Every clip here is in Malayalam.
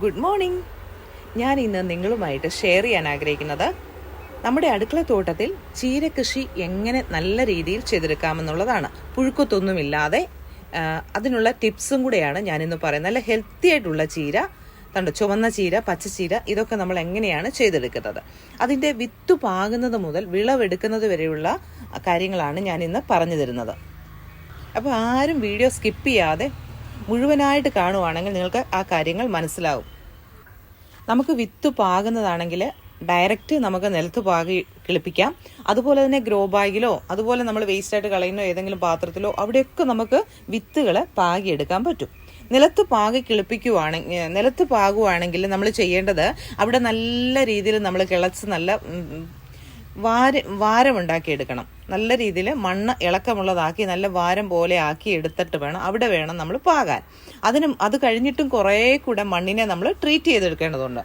Good morning. ഞാൻ ഇന്ന് നിങ്ങളുമായിട്ട് ഷെയർ ചെയ്യാൻ ആഗ്രഹിക്കുന്നത് നമ്മുടെ അടുക്കള തോട്ടത്തിൽ ചീരകൃഷി എങ്ങനെ നല്ല രീതിയിൽ ചെയ്തെടുക്കാമെന്നുള്ളതാണ്. പുഴുക്കത്തൊന്നുമില്ലാതെ അതിനുള്ള ടിപ്സും കൂടെയാണ് ഞാനിന്ന് പറയുന്നത്. നല്ല ഹെൽത്തി ആയിട്ടുള്ള ചീര കണ്ടോ ചുവന്ന ചീര പച്ചച്ചീര ഇതൊക്കെ നമ്മൾ എങ്ങനെയാണ് ചെയ്തെടുക്കുന്നത്. അതിന്റെ വിത്ത് പാകുന്നത് മുതൽ വിളവെടുക്കുന്നത് വരെയുള്ള കാര്യങ്ങളാണ് ഞാൻ ഇന്ന് പറഞ്ഞു തരുന്നത്. അപ്പോൾ ആരും വീഡിയോ സ്കിപ്പ് ചെയ്യാതെ മുഴുവനായിട്ട് കാണുവാണെങ്കിൽ നിങ്ങൾക്ക് ആ കാര്യങ്ങൾ മനസ്സിലാവും. നമുക്ക് വിത്ത് പാകുന്നതാണെങ്കിൽ ഡയറക്റ്റ് നമുക്ക് നിലത്ത് പാകി കിളിപ്പിക്കാം. അതുപോലെ തന്നെ ഗ്രോ ബാഗിലോ അതുപോലെ നമ്മൾ വേസ്റ്റ് ആയിട്ട് കളയുന്ന ഏതെങ്കിലും പാത്രത്തിലോ അവിടെയൊക്കെ നമുക്ക് വിത്തുകൾ പാകിയെടുക്കാൻ പറ്റും. നിലത്ത് പാകി കിളിപ്പിക്കുവാണെങ്കിൽ നിലത്ത് പാകുവാണെങ്കിൽ നമ്മൾ ചെയ്യേണ്ടത് അവിടെ നല്ല രീതിയിൽ നമ്മൾ കിളച്ച് നല്ല വാര വാരമുണ്ടാക്കിയെടുക്കണം. നല്ല രീതിയിൽ മണ്ണ് ഇളക്കമുള്ളതാക്കി നല്ല വാരം പോലെ ആക്കി എടുത്തിട്ട് വേണം അവിടെ വേണം നമ്മൾ പാകാൻ. അതിനും അത് കഴിഞ്ഞിട്ടും കുറേ കൂടെ മണ്ണിനെ നമ്മൾ ട്രീറ്റ് ചെയ്തെടുക്കേണ്ടതുണ്ട്.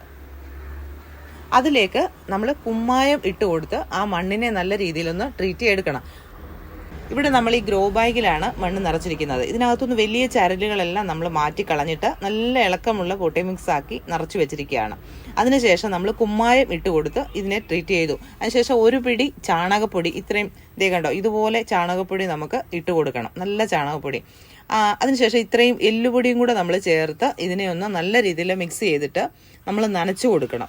അതിലേക്ക് നമ്മൾ കുമ്മായം ഇട്ട് കൊടുത്ത് ആ മണ്ണിനെ നല്ല രീതിയിലൊന്ന് ട്രീറ്റ് ചെയ്തെടുക്കണം. ഇവിടെ നമ്മൾ ഈ ഗ്രോ ബാഗിലാണ് മണ്ണ് നിറച്ചിരിക്കുന്നത്. ഇതിനകത്തുനിന്ന് വലിയ ചരലുകളെല്ലാം നമ്മൾ മാറ്റി കളഞ്ഞിട്ട് നല്ല ഇളക്കമുള്ള പൊട്ടി മിക്സ് ആക്കി നിറച്ചു വെച്ചിരിക്കുകയാണ്. അതിനുശേഷം നമ്മൾ കുമ്മായം ഇട്ട് കൊടുത്ത് ഇതിനെ ട്രീറ്റ് ചെയ്തു. അതിനുശേഷം ഒരു പിടി ചാണകപ്പൊടി ഇത്രയും ഇതേ കണ്ടോ ഇതുപോലെ ചാണകപ്പൊടി നമുക്ക് ഇട്ട് കൊടുക്കണം. നല്ല ചാണകപ്പൊടി. അതിനുശേഷം ഇത്രയും എല്ലുപൊടിയും കൂടെ നമ്മൾ ചേർത്ത് ഇതിനെ ഒന്ന് നല്ല രീതിയിൽ മിക്സ് ചെയ്തിട്ട് നമ്മൾ നനച്ചു കൊടുക്കണം.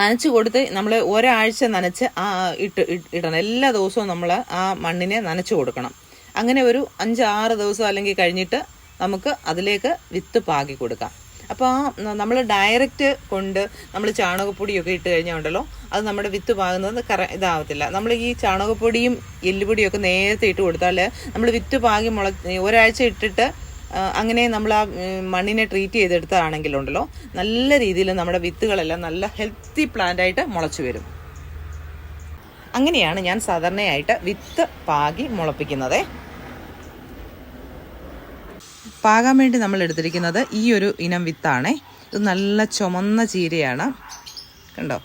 നനച്ചു കൊടുത്ത് നമ്മൾ ഒരാഴ്ച നനച്ച് ആ ഇട്ട് ഇടണം. എല്ലാ ദിവസവും നമ്മൾ ആ മണ്ണിനെ നനച്ചു കൊടുക്കണം. അങ്ങനെ ഒരു അഞ്ച് ആറ് ദിവസം അല്ലെങ്കിൽ കഴിഞ്ഞിട്ട് നമുക്ക് അതിലേക്ക് വിത്ത് പാകി കൊടുക്കാം. അപ്പോൾ ആ നമ്മൾ ഡയറക്റ്റ് കൊണ്ട് നമ്മൾ ചാണകപ്പൊടിയൊക്കെ ഇട്ട് കഴിഞ്ഞാൽ ഉണ്ടല്ലോ അത് നമ്മുടെ വിത്ത് പാകുന്നത് കറ ഇതാവത്തില്ല. നമ്മൾ ഈ ചാണകപ്പൊടിയും എല്ലുപൊടിയൊക്കെ നേരത്തെ ഇട്ട് കൊടുത്താൽ നമ്മൾ വിത്ത് പാകി മുള ഒരാഴ്ച ഇട്ടിട്ട് അങ്ങനെ നമ്മൾ ആ മണ്ണിനെ ട്രീറ്റ് ചെയ്തെടുത്തതാണെങ്കിലുണ്ടല്ലോ നല്ല രീതിയിൽ നമ്മുടെ വിത്തുകളെല്ലാം നല്ല ഹെൽത്തി പ്ലാന്റായിട്ട് മുളച്ചു വരും. അങ്ങനെയാണ് ഞാൻ സാധാരണയായിട്ട് വിത്ത് പാകി മുളപ്പിക്കുന്നത്. പാകാൻ വേണ്ടി നമ്മൾ എടുത്തിരിക്കുന്നത് ഈ ഒരു ഇനം വിത്താണേ. ഇത് നല്ല ചുമന്ന ചീരയാണ്. കണ്ടോ?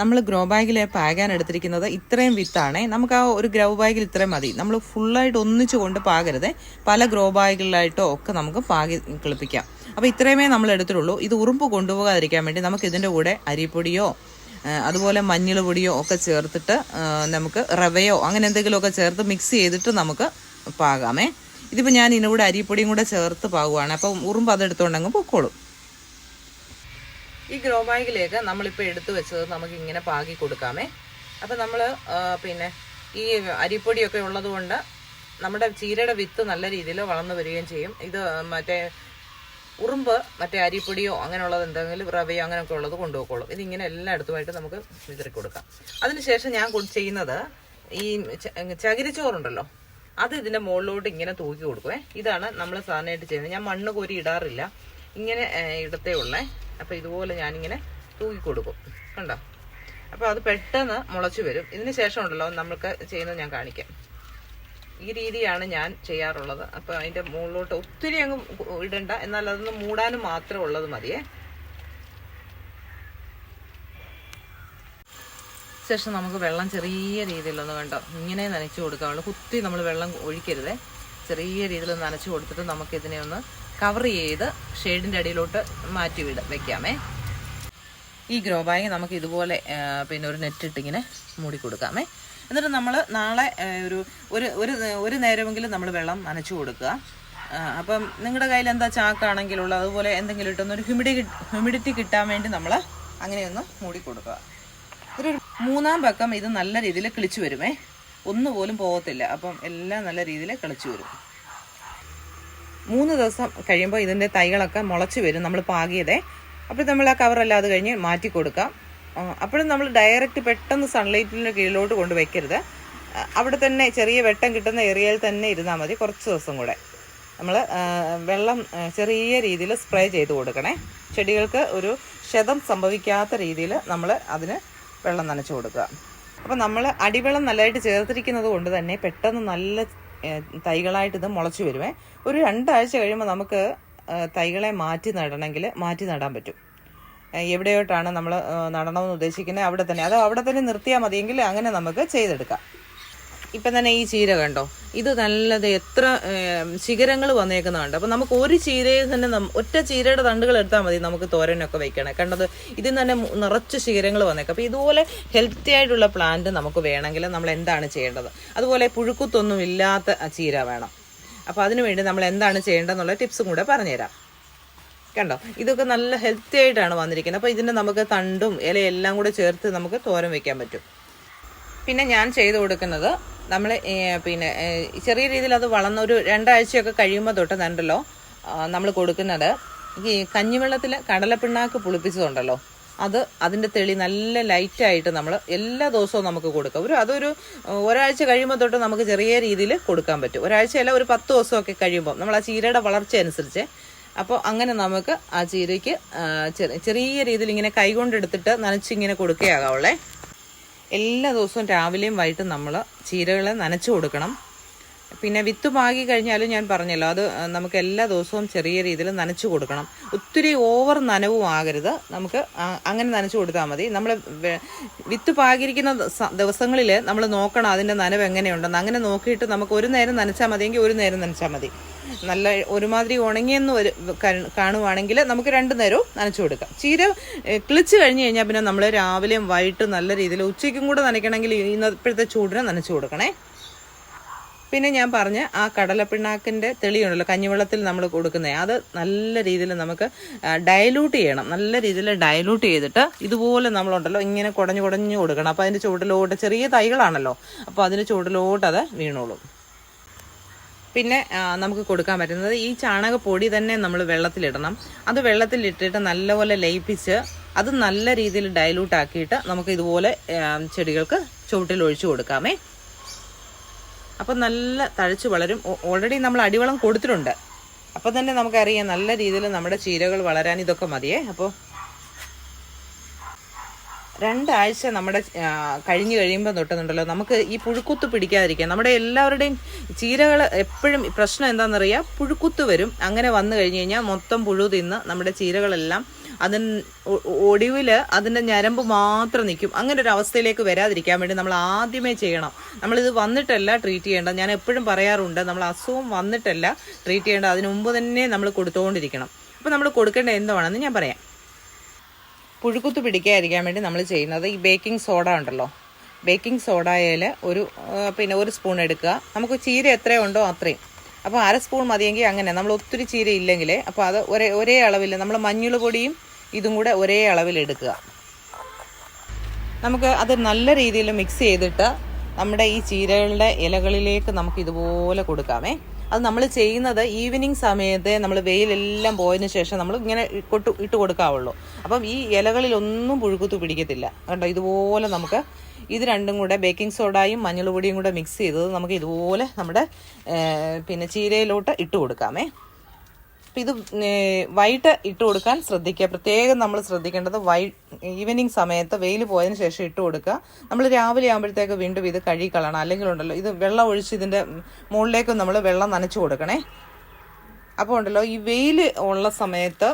നമ്മൾ ഗ്രോ ബാഗിൽ പാകാൻ എടുത്തിരിക്കുന്നത് ഇത്രയും വിത്താണേ. നമുക്ക് ആ ഒരു ഗ്രോ ബാഗിൽ ഇത്രയും മതി. നമ്മൾ ഫുള്ളായിട്ട് ഒന്നിച്ചു കൊണ്ട് പാകരുതേ. പല ഗ്രോ ബാഗുകളിലായിട്ടോ ഒക്കെ നമുക്ക് പാകി കിളിപ്പിക്കാം. അപ്പോൾ ഇത്രയുമേ നമ്മൾ എടുത്തിട്ടുള്ളൂ. ഇത് ഉറുമ്പ് കൊണ്ടുപോകാതിരിക്കാൻ വേണ്ടി നമുക്ക് ഇതിന്റെ കൂടെ അരിപ്പൊടിയോ അതുപോലെ മഞ്ഞൾ പൊടിയോ ഒക്കെ ചേർത്തിട്ട് നമുക്ക് റവയോ അങ്ങനെ എന്തെങ്കിലുമൊക്കെ ചേർത്ത് മിക്സ് ചെയ്തിട്ട് നമുക്ക് പാകാമേ. ഇതിപ്പോൾ ഞാൻ ഇതിനൂടെ അരിപ്പൊടിയും കൂടെ ചേർത്ത് പാകുവാണ്. അപ്പം ഉറുമ്പ് അതെടുത്തുകൊണ്ടെങ്കിൽ പൊക്കോളും. ഈ ഗ്രോ ബാഗിലേക്ക് നമ്മളിപ്പോൾ എടുത്തു വെച്ചത് നമുക്ക് ഇങ്ങനെ പാകി കൊടുക്കാമേ. അപ്പോൾ നമ്മൾ പിന്നെ ഈ അരിപ്പൊടിയൊക്കെ ഉള്ളതുകൊണ്ട് നമ്മുടെ ചീരയുടെ വിത്ത് നല്ല രീതിയിൽ വളർന്നു വരികയും ചെയ്യും. ഇത് മറ്റേ ഉറുമ്പ് മറ്റേ അരിപ്പൊടിയോ അങ്ങനെയുള്ളത് എന്തെങ്കിലും റവയോ അങ്ങനെയൊക്കെ ഉള്ളത് കൊണ്ടുപോയിക്കോളും. ഇതിങ്ങനെ എല്ലായിടത്തുമായിട്ട് നമുക്ക് വിതറി കൊടുക്കാം. അതിനുശേഷം ഞാൻ ചെയ്യുന്നത് ഈ ചകിരിച്ചോറുണ്ടല്ലോ. അത് ഇതിന്റെ മുകളിലോട്ട് ഇങ്ങനെ തൂക്കി കൊടുക്കുവേ. ഇതാണ് നമ്മൾ സാധാരണയായിട്ട് ചെയ്യുന്നത്. ഞാൻ മണ്ണ് കോരി ഇടാറില്ല. ഇങ്ങനെ ഇടത്തേ ഉള്ളേ. അപ്പോൾ ഇതുപോലെ ഞാനിങ്ങനെ തൂക്കി കൊടുക്കും. കണ്ടോ? അപ്പോൾ അത് പെട്ടെന്ന് മുളച്ചു വരും. ഇതിന് ശേഷം ഉണ്ടല്ലോ നമ്മൾക്ക് ചെയ്യുന്നത് ഞാൻ കാണിക്കാം. ഈ രീതിയാണ് ഞാൻ ചെയ്യാറുള്ളത്. അപ്പോൾ അതിന്റെ മുകളിലോട്ട് ഒത്തിരി അങ്ങ് ഇടണ്ട. എന്നാൽ അതൊന്ന് മൂടാനും മാത്രം ഉള്ളത് മതിയേ. ശേഷം നമുക്ക് വെള്ളം ചെറിയ രീതിയിലൊന്ന് കണ്ടോ? ഇങ്ങനെ നനച്ചു കൊടുക്കാവുള്ളൂ കുത്തി നമ്മൾ വെള്ളം ഒഴിക്കരുതേ. ചെറിയ രീതിയിൽ നനച്ചു കൊടുത്തിട്ട് നമുക്കിതിനെ ഒന്ന് കവർ ചെയ്ത് ഷെയ്ഡിന്റെ അടിയിലോട്ട് മാറ്റി വിട വെക്കാമേ. ഈ ഗ്രോ ബാഗ് നമുക്ക് ഇതുപോലെ പിന്നെ ഒരു നെറ്റ് ഇട്ടിങ്ങനെ മൂടി കൊടുക്കാമേ. എന്നിട്ട് നമ്മൾ നാളെ ഒരു ഒരു ഒരു ഒരു നേരമെങ്കിലും നമ്മൾ വെള്ളം നനച്ചു കൊടുക്കുക. അപ്പം നിങ്ങളുടെ കയ്യിൽ എന്താ ചാക്കാണെങ്കിലുള്ള അതുപോലെ എന്തെങ്കിലും ഇട്ടൊന്ന് ഒരു ഹ്യൂമിഡി ഹ്യൂമിഡിറ്റി കിട്ടാൻ വേണ്ടി നമ്മൾ അങ്ങനെയൊന്ന് മൂടി കൊടുക്കുക. ഒരു മൂന്നാം പക്കം ഇത് നല്ല രീതിയിൽ കിളിച്ചു വരുമേ. ഒന്നുപോലും പോകത്തില്ല. അപ്പം എല്ലാം നല്ല രീതിയിൽ കിളിച്ചു വരും. മൂന്ന് ദിവസം കഴിയുമ്പോൾ ഇതിന്റെ തൈകളൊക്കെ മുളച്ച് വരും. നമ്മൾ പാകിയതേ. അപ്പോൾ നമ്മൾ ആ കവറെല്ലാം അത് കഴിഞ്ഞ് മാറ്റി കൊടുക്കാം. അപ്പോഴും നമ്മൾ ഡയറക്റ്റ് പെട്ടെന്ന് സൺലൈറ്റിന്റെ കീഴിലോട്ട് കൊണ്ട് വയ്ക്കരുത് അവിടെ തന്നെ ചെറിയ വെട്ടം കിട്ടുന്ന ഏരിയയിൽ തന്നെ ഇരുന്നാൽ മതി. കുറച്ച് ദിവസം കൂടെ. നമ്മൾ വെള്ളം ചെറിയ രീതിയിൽ സ്പ്രേ ചെയ്ത് കൊടുക്കണേ. ചെടികൾക്ക് ഒരു ക്ഷതം സംഭവിക്കാത്ത രീതിയിൽ നമ്മൾ അതിന് വെള്ളം നനച്ചു കൊടുക്കുക. അപ്പോൾ നമ്മൾ അടിവെള്ളം നല്ലതായിട്ട് ചേർത്തിരിക്കുന്നത് കൊണ്ട് തന്നെ പെട്ടെന്ന് നല്ല തൈകളായിട്ട് ഇത് മുളച്ചു വരുമേ ഒരു രണ്ടാഴ്ച കഴിയുമ്പോൾ നമുക്ക് തൈകളെ മാറ്റി നടണമെങ്കിൽ മാറ്റി നടാൻ പറ്റും. എവിടെയോട്ടാണ് നമ്മൾ നടണമെന്ന് ഉദ്ദേശിക്കുന്നത്? അവിടെ തന്നെ. അത് അവിടെ തന്നെ നിർത്തിയാൽ മതിയെങ്കിൽ അങ്ങനെ നമുക്ക് ചെയ്തെടുക്കാം. ഇപ്പം തന്നെ ഈ ചീര കണ്ടോ? ഇത് നല്ലത് എത്ര ശിഖരങ്ങൾ വന്നേക്കുന്നതുണ്ട് അപ്പം നമുക്ക് ഒരു ചീരയിൽ തന്നെ ഒറ്റ ചീരയുടെ തണ്ടുകൾ എടുത്താൽ മതി നമുക്ക് തോരനൊക്കെ വെക്കണേ. കണ്ടത് ഇതിൽ തന്നെ നിറച്ച് ശിഖരങ്ങൾ വന്നേക്കും. അപ്പോൾ ഇതുപോലെ ഹെൽത്തി ആയിട്ടുള്ള പ്ലാന്റ് നമുക്ക് വേണമെങ്കിൽ നമ്മൾ എന്താണ് ചെയ്യേണ്ടത്? അതുപോലെ പുഴുക്കുത്തൊന്നും ഇല്ലാത്ത ചീര വേണം. അപ്പോൾ അതിനു വേണ്ടി നമ്മൾ എന്താണ് ചെയ്യേണ്ടതെന്നുള്ള ടിപ്സും കൂടെ പറഞ്ഞുതരാം. കണ്ടോ? ഇതൊക്കെ നല്ല ഹെൽത്തി ആയിട്ടാണ് വന്നിരിക്കുന്നത്. അപ്പോൾ ഇതിന്റെ നമുക്ക് തണ്ടും ഇലയെല്ലാം കൂടെ ചേർത്ത് നമുക്ക് തോരൻ വെക്കാൻ പറ്റും. പിന്നെ ഞാൻ ചെയ്തു കൊടുക്കുന്നത് നമ്മൾ പിന്നെ ചെറിയ രീതിയിൽ അത് വളർന്ന ഒരു രണ്ടാഴ്ചയൊക്കെ കഴിയുമ്പോൾ തൊട്ട് നണ്ടല്ലോ നമ്മൾ കൊടുക്കുന്നത്. ഈ കഞ്ഞിവെള്ളത്തിൽ കടലപ്പിണ്ണാക്ക് പുളിപ്പിച്ചതുണ്ടല്ലോ അത് അതിന്റെ തെളി നല്ല ലൈറ്റായിട്ട് നമ്മൾ എല്ലാ ദിവസവും നമുക്ക് കൊടുക്കാം. ഒരു അതൊരു ഒരാഴ്ച കഴിയുമ്പോൾ തൊട്ട് നമുക്ക് ചെറിയ രീതിയിൽ കൊടുക്കാൻ പറ്റും. ഒരാഴ്ചയല്ല ഒരു പത്ത് ദിവസമൊക്കെ കഴിയുമ്പോൾ നമ്മൾ ആ ചീരയുടെ വളർച്ച അനുസരിച്ച്. അപ്പോൾ അങ്ങനെ നമുക്ക് ആ ചീരയ്ക്ക് ചെറിയ രീതിയിൽ ഇങ്ങനെ കൈകൊണ്ടെടുത്തിട്ട് നനച്ചിങ്ങനെ കൊടുക്കുകയാകാവുള്ളേ എല്ലാ ദിവസവും രാവിലെയും വൈകിട്ടും നമ്മൾ ചീരകളെ നനച്ചു കൊടുക്കണം. പിന്നെ വിത്ത് പാകി കഴിഞ്ഞാലും ഞാൻ പറഞ്ഞല്ലോ അത് നമുക്ക് എല്ലാ ദിവസവും ചെറിയ രീതിയിൽ നനച്ചു കൊടുക്കണം. ഒത്തിരി ഓവർ നനവും ആകരുത്. നമുക്ക് അങ്ങനെ നനച്ചു കൊടുത്താൽ മതി. നമ്മൾ വിത്ത് പാകിയിരിക്കുന്ന ദിവസങ്ങളിൽ നമ്മൾ നോക്കണം അതിന്റെ നനവ് എങ്ങനെയുണ്ടെന്ന്. അങ്ങനെ നോക്കിയിട്ട് നമുക്ക് ഒരു നേരം നനച്ചാൽ മതിയെങ്കിൽ ഒരു നേരം നനച്ചാൽ മതി. നല്ല ഒരുമാതിരി ഉണങ്ങിയെന്ന് ഒരു കാണ- കാണുവാണെങ്കിൽ നമുക്ക് രണ്ട് നേരവും നനച്ചു കൊടുക്കാം. ചീര കിളിച്ച് കഴിഞ്ഞ് കഴിഞ്ഞാൽ പിന്നെ നമ്മൾ രാവിലെയും വൈകിട്ടും നല്ല രീതിയിൽ ഉച്ചയ്ക്കും കൂടെ നനയ്ക്കണമെങ്കിൽ ഇന്ന് ചൂടിനെ ചൂടിന് നനച്ചു കൊടുക്കണേ. പിന്നെ ഞാൻ പറഞ്ഞ ആ കടലപ്പിണ്ണാക്കിന്റെ തെളിയുണ്ടല്ലോ കഞ്ഞിവെള്ളത്തിൽ നമ്മൾ കൊടുക്കുന്നത് അത് നല്ല രീതിയിൽ നമുക്ക് ഡയലൂട്ട് ചെയ്യണം. നല്ല രീതിയിൽ ഡയലൂട്ട് ചെയ്തിട്ട് ഇതുപോലെ നമ്മളുണ്ടല്ലോ ഇങ്ങനെ കുടഞ്ഞു കുടഞ്ഞു കൊടുക്കണം. അപ്പോൾ അതിന്റെ ചുവട്ടിലോട്ട് ചെറിയ തൈകളാണല്ലോ. അപ്പോൾ അതിന്റെ ചുവട്ടിലോട്ട് അത് വീണോളും. പിന്നെ നമുക്ക് കൊടുക്കാൻ പറ്റുന്നത് ഈ ചാണകപ്പൊടി തന്നെ നമ്മൾ വെള്ളത്തിലിടണം. അത് വെള്ളത്തിലിട്ടിട്ട് നല്ലപോലെ ലയിപ്പിച്ച് അത് നല്ല രീതിയിൽ ഡയലൂട്ട് ആക്കിയിട്ട് നമുക്ക് ഇതുപോലെ ചെടികൾക്ക് ചുവട്ടിൽ ഒഴിച്ചു കൊടുക്കാമേ. അപ്പം നല്ല തഴച്ച് വളരും. ഓൾറെഡി നമ്മൾ അടിവളം കൊടുത്തിട്ടുണ്ട്. അപ്പം തന്നെ നമുക്കറിയാം നല്ല രീതിയിൽ നമ്മുടെ ചീരകൾ വളരാൻ ഇതൊക്കെ മതിയേ. അപ്പോൾ രണ്ടാഴ്ച നമ്മുടെ കഴിഞ്ഞ് കഴിയുമ്പോൾ തൊട്ടുന്നുണ്ടല്ലോ. നമുക്ക് ഈ പുഴുക്കുത്ത് പിടിക്കാതിരിക്കാം. നമ്മുടെ എല്ലാവരുടെയും ചീരകൾ എപ്പോഴും പ്രശ്നം എന്താണെന്നറിയാം? പുഴുക്കുത്ത് വരും. അങ്ങനെ വന്നു കഴിഞ്ഞ് കഴിഞ്ഞാൽ മൊത്തം പുഴു തിന്ന് നമ്മുടെ ചീരകളെല്ലാം അതിന് ഒടിവിൽ അതിന്റെ ഞരമ്പ് മാത്രം നിൽക്കും. അങ്ങനെ ഒരു അവസ്ഥയിലേക്ക് വരാതിരിക്കാൻ വേണ്ടി നമ്മൾ ആദ്യമേ ചെയ്യണം. നമ്മളിത് വന്നിട്ടല്ല ട്രീറ്റ് ചെയ്യേണ്ട ഞാൻ എപ്പോഴും പറയാറുണ്ട് നമ്മൾ അസുഖം വന്നിട്ടല്ല ട്രീറ്റ് ചെയ്യേണ്ട അതിന് മുമ്പ് തന്നെ നമ്മൾ കൊടുത്തുകൊണ്ടിരിക്കണം അപ്പോൾ നമ്മൾ കൊടുക്കേണ്ട എന്താണെന്ന് ഞാൻ പറയാം. പുഴുക്കുത്ത് പിടിക്കാതിരിക്കാൻ വേണ്ടി നമ്മൾ ചെയ്യുന്നത് ഈ ബേക്കിംഗ് സോഡ ഉണ്ടല്ലോ. ബേക്കിംഗ് സോഡയിൽ ഒരു പിന്നെ ഒരു സ്പൂൺ എടുക്കുക. നമുക്ക് ചീര എത്രയുണ്ടോ അത്രയും. അപ്പോൾ അര സ്പൂൺ മതിയെങ്കിൽ അങ്ങനെ. നമ്മൾ ഒത്തിരി ചീര ഇല്ലെങ്കിൽ അപ്പോൾ അത് ഒരേ ഒരേ അളവിൽ നമ്മൾ മഞ്ഞൾ പൊടിയും ഇതും കൂടെ ഒരേ അളവിൽ എടുക്കുക. നമുക്ക് അത് നല്ല രീതിയിൽ മിക്സ് ചെയ്തിട്ട് നമ്മുടെ ഈ ചീരകളുടെ ഇലകളിലേക്ക് നമുക്ക് ഇതുപോലെ കൊടുക്കാമേ. അത് നമ്മൾ ചെയ്യുന്നത് ഈവനിങ് സമയത്ത് നമ്മൾ വെയിലെല്ലാം പോയതിന് ശേഷം നമ്മൾ ഇങ്ങനെ കൊട്ടു ഇട്ട് കൊടുക്കാവുള്ളൂ. അപ്പം ഈ ഇലകളിലൊന്നും പുഴുക്കുത്തു പിടിക്കത്തില്ല. കണ്ടോ? ഇതുപോലെ നമുക്ക് ഇത് രണ്ടും കൂടെ ബേക്കിംഗ് സോഡായും മഞ്ഞൾ പൊടിയും കൂടെ മിക്സ് ചെയ്തത് നമുക്ക് ഇതുപോലെ നമ്മുടെ പിന്നെ ചീരയിലോട്ട് ഇട്ട് കൊടുക്കാമേ. അപ്പം ഇത് വൈകിട്ട് ഇട്ട് കൊടുക്കാൻ ശ്രദ്ധിക്കുക. പ്രത്യേകം നമ്മൾ ശ്രദ്ധിക്കേണ്ടത് വൈ ഈവനിങ് സമയത്ത് വെയിൽ പോയതിന് ശേഷം ഇട്ട് കൊടുക്കുക. നമ്മൾ രാവിലെ ആകുമ്പോഴത്തേക്ക് വീണ്ടും ഇത് കഴുകി കളയണം. അല്ലെങ്കിൽ ഉണ്ടല്ലോ ഇത് വെള്ളം ഒഴിച്ച് ഇതിന്റെ മുകളിലേക്ക് നമ്മൾ വെള്ളം നനച്ചു കൊടുക്കണേ. അപ്പോൾ ഉണ്ടല്ലോ ഈ വെയിൽ ഉള്ള സമയത്ത്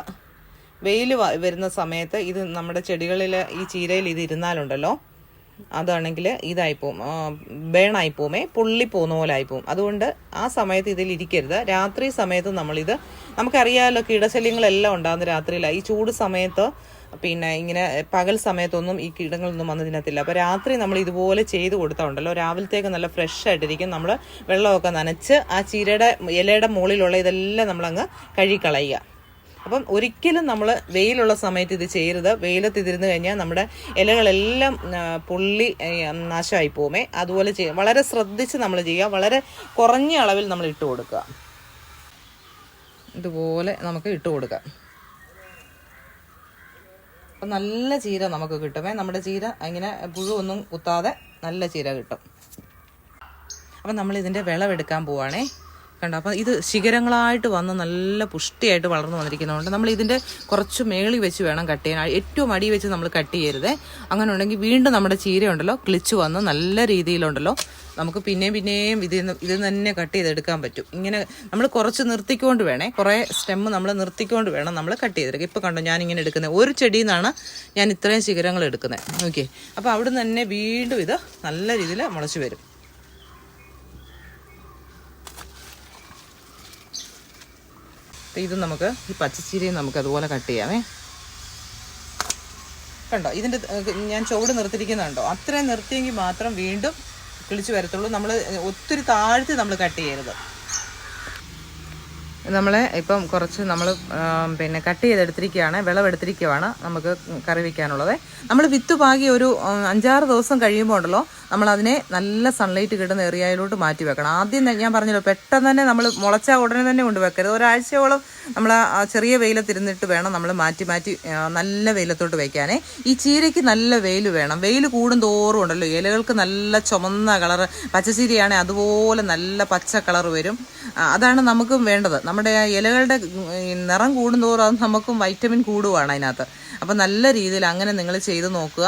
വെയിൽ വരുന്ന സമയത്ത് ഇത് നമ്മുടെ ചെടികളിൽ ഈ ചീരയിൽ ഇത് ഇരുന്നാലുണ്ടല്ലോ. അതാണെങ്കിൽ ഇതായിപ്പോവും പുള്ളി പോകുന്ന പോലെ ആയിപ്പോവും അതുകൊണ്ട് ആ സമയത്ത് ഇതിൽ ഇരിക്കരുത്. രാത്രി സമയത്ത് നമ്മളിത് നമുക്കറിയാമല്ലോ കീടശല്യങ്ങളെല്ലാം ഉണ്ടാകുന്ന രാത്രിയിലാണ് ഈ ചൂട് സമയത്ത് പിന്നെ ഇങ്ങനെ പകൽ സമയത്തൊന്നും ഈ കീടങ്ങളൊന്നും വന്നതിനകത്തില്ല അപ്പോൾ രാത്രി നമ്മൾ ഇതുപോലെ ചെയ്ത് കൊടുത്താൽ രാവിലത്തേക്ക് നല്ല ഫ്രഷ് ആയിട്ടിരിക്കും. നമ്മൾ വെള്ളമൊക്കെ നനച്ച് ആ ചീരയുടെ ഇലയുടെ മുകളിലുള്ള ഇതെല്ലാം നമ്മളങ്ങ് കഴുകിക്കളയുക അപ്പം ഒരിക്കലും നമ്മൾ വെയിലുള്ള സമയത്ത് ഇത് ചെയ്യരുത്. വെയിലത്ത് ഇതിരുന്ന് കഴിഞ്ഞാൽ നമ്മുടെ ഇലകളെല്ലാം പുള്ളി നാശമായി പോകുമേ അതുപോലെ ചെയ്യാം വളരെ ശ്രദ്ധിച്ച് നമ്മൾ ചെയ്യുക. വളരെ കുറഞ്ഞ അളവിൽ നമ്മൾ ഇട്ട് കൊടുക്കുക. ഇതുപോലെ നമുക്ക് ഇട്ട് കൊടുക്കാം. അപ്പം നല്ല ചീര നമുക്ക് കിട്ടുമേ. നമ്മുടെ ചീര ഇങ്ങനെ പുഴുവൊന്നും കുത്താതെ നല്ല ചീര കിട്ടും. അപ്പം നമ്മളിതിന്റെ വിളവെടുക്കാൻ പോവാണേ. കണ്ടോ. അപ്പം ഇത് ശിഖരങ്ങളായിട്ട് വന്ന് നല്ല പുഷ്ടിയായിട്ട് വളർന്നു വന്നിരിക്കുന്നതുകൊണ്ട് നമ്മൾ ഇതിന്റെ കുറച്ച് മേളി വെച്ച് വേണം കട്ട് ചെയ്യാൻ. ഏറ്റവും അടി വെച്ച് നമ്മൾ കട്ട് ചെയ്യരുത്. അങ്ങനെ ഉണ്ടെങ്കിൽ വീണ്ടും നമ്മുടെ ചീര ഉണ്ടല്ലോ ക്ലിച്ച് വന്ന് നല്ല രീതിയിലുണ്ടല്ലോ. നമുക്ക് പിന്നെയും പിന്നെയും ഇതിൽ നിന്ന് ഇതിൽ നിന്ന് തന്നെ കട്ട് ചെയ്തെടുക്കാൻ പറ്റും. ഇങ്ങനെ നമ്മൾ കുറച്ച് നിർത്തിക്കൊണ്ട് വേണേ. കുറേ സ്റ്റെമ്മ് നമ്മൾ നിർത്തിക്കൊണ്ട് വേണം നമ്മൾ കട്ട് ചെയ്തെടുക്കുക ഇപ്പോൾ കണ്ടോ ഞാൻ ഇങ്ങനെ എടുക്കുന്നത്. ഒരു ചെടിയിൽ നിന്നാണ് ഞാൻ ഇത്രയും ശിഖരങ്ങൾ എടുക്കുന്നത്. ഓക്കെ അപ്പോൾ അവിടെ നിന്ന് തന്നെ വീണ്ടും ഇത് നല്ല രീതിയിൽ മുളച്ച് വരും. ഇത് നമുക്ക് ഈ പച്ചച്ചീരയും നമുക്ക് അതുപോലെ കട്ട് ചെയ്യാമേ. കണ്ടോ? ഇതിന്റെ ഞാൻ ചുവട് നിർത്തിയിരിക്കുന്നുണ്ടോ? അത്രയും നിർത്തിയെങ്കിൽ മാത്രം വീണ്ടും കിളിച്ച് വരത്തുള്ളൂ. നമ്മൾ ഒത്തിരി താഴ്ത്തി നമ്മൾ കട്ട് ചെയ്യരുത്. നമ്മളെ ഇപ്പം കുറച്ച് നമ്മൾ പിന്നെ കട്ട് ചെയ്തെടുത്തിരിക്കുകയാണ് വിളവെടുത്തിരിക്കുകയാണ് നമുക്ക് കറി വയ്ക്കാനുള്ളത്. നമ്മൾ വിത്ത് പാകി ഒരു അഞ്ചാറ് ദിവസം കഴിയുമ്പോൾ ഉണ്ടല്ലോ നമ്മൾ അതിനെ നല്ല സൺലൈറ്റ് കിട്ടുന്ന ഏരിയയിലോട്ട് മാറ്റി വെക്കണം. ആദ്യം ഞാൻ പറഞ്ഞല്ലോ പെട്ടെന്ന് തന്നെ നമ്മൾ മുളച്ച ഉടനെ തന്നെ കൊണ്ട് വെക്കരുത്. ഒരാഴ്ചയോളം നമ്മൾ ചെറിയ വെയിലത്തിരുന്നിട്ട് വേണം നമ്മൾ മാറ്റി മാറ്റി നല്ല വെയിലത്തോട്ട് വയ്ക്കാനേ ഈ ചീരയ്ക്ക് നല്ല വെയിൽ വേണം. വെയിൽ കൂടും തോറും ഉണ്ടല്ലോ ഇലകൾക്ക് നല്ല ചുമന്ന കളറ് പച്ചച്ചീരയാണെങ്കിൽ അതുപോലെ നല്ല പച്ച കളർ വരും. അതാണ് നമുക്കും വേണ്ടത്. നമ്മുടെ ഇലകളുടെ നിറം കൂടുന്തോറും അത് നമുക്കും വൈറ്റമിൻ കൂടുവാണ് അതിനകത്ത്. അപ്പം നല്ല രീതിയിൽ അങ്ങനെ നിങ്ങൾ ചെയ്ത് നോക്കുക.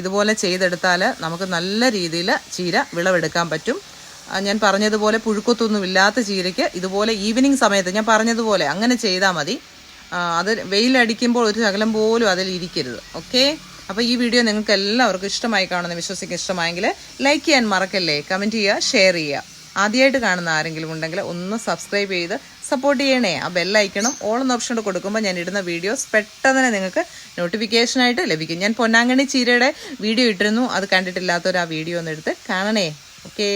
ഇതുപോലെ ചെയ്തെടുത്താൽ നമുക്ക് നല്ല രീതിയിൽ ചീര വിളവെടുക്കാൻ പറ്റും. ഞാൻ പറഞ്ഞതുപോലെ പുഴുക്കൊത്തൊന്നും ഇല്ലാത്ത ചീരയ്ക്ക് ഇതുപോലെ ഈവനിങ് സമയത്ത് ഞാൻ പറഞ്ഞതുപോലെ അങ്ങനെ ചെയ്താൽ മതി. അത് വെയിലടിക്കുമ്പോൾ ഒരു ശകലം പോലും അതിൽ ഇരിക്കരുത്. ഓക്കെ അപ്പോൾ ഈ വീഡിയോ നിങ്ങൾക്ക് എല്ലാവർക്കും ഇഷ്ടമായി കാണുന്ന വിശ്വസിക്കുന്ന ഇഷ്ടമായെങ്കിൽ ലൈക്ക് ചെയ്യാൻ മറക്കല്ലേ? കമന്റ് ചെയ്യുക ഷെയർ ചെയ്യുക. ആദ്യമായിട്ട് കാണുന്ന ആരെങ്കിലും ഉണ്ടെങ്കിൽ ഒന്ന് സബ്സ്ക്രൈബ് ചെയ്ത് സപ്പോർട്ട് ചെയ്യണേ. ആ ബെല്ലൈക്കണം ഓൾ എന്ന ഓപ്ഷൻ കൊടുക്കുമ്പോൾ ഞാൻ ഇടുന്ന വീഡിയോസ് പെട്ടെന്ന് തന്നെ നിങ്ങൾക്ക് നോട്ടിഫിക്കേഷനായിട്ട് ലഭിക്കും. ഞാൻ പൊന്നാങ്കണി ചീരയുടെ വീഡിയോ ഇട്ടിരുന്നു. അത് കണ്ടിട്ടില്ലാത്തവർ ആ വീഡിയോ ഒന്ന് എടുത്ത് കാണണേ. ഓക്കേ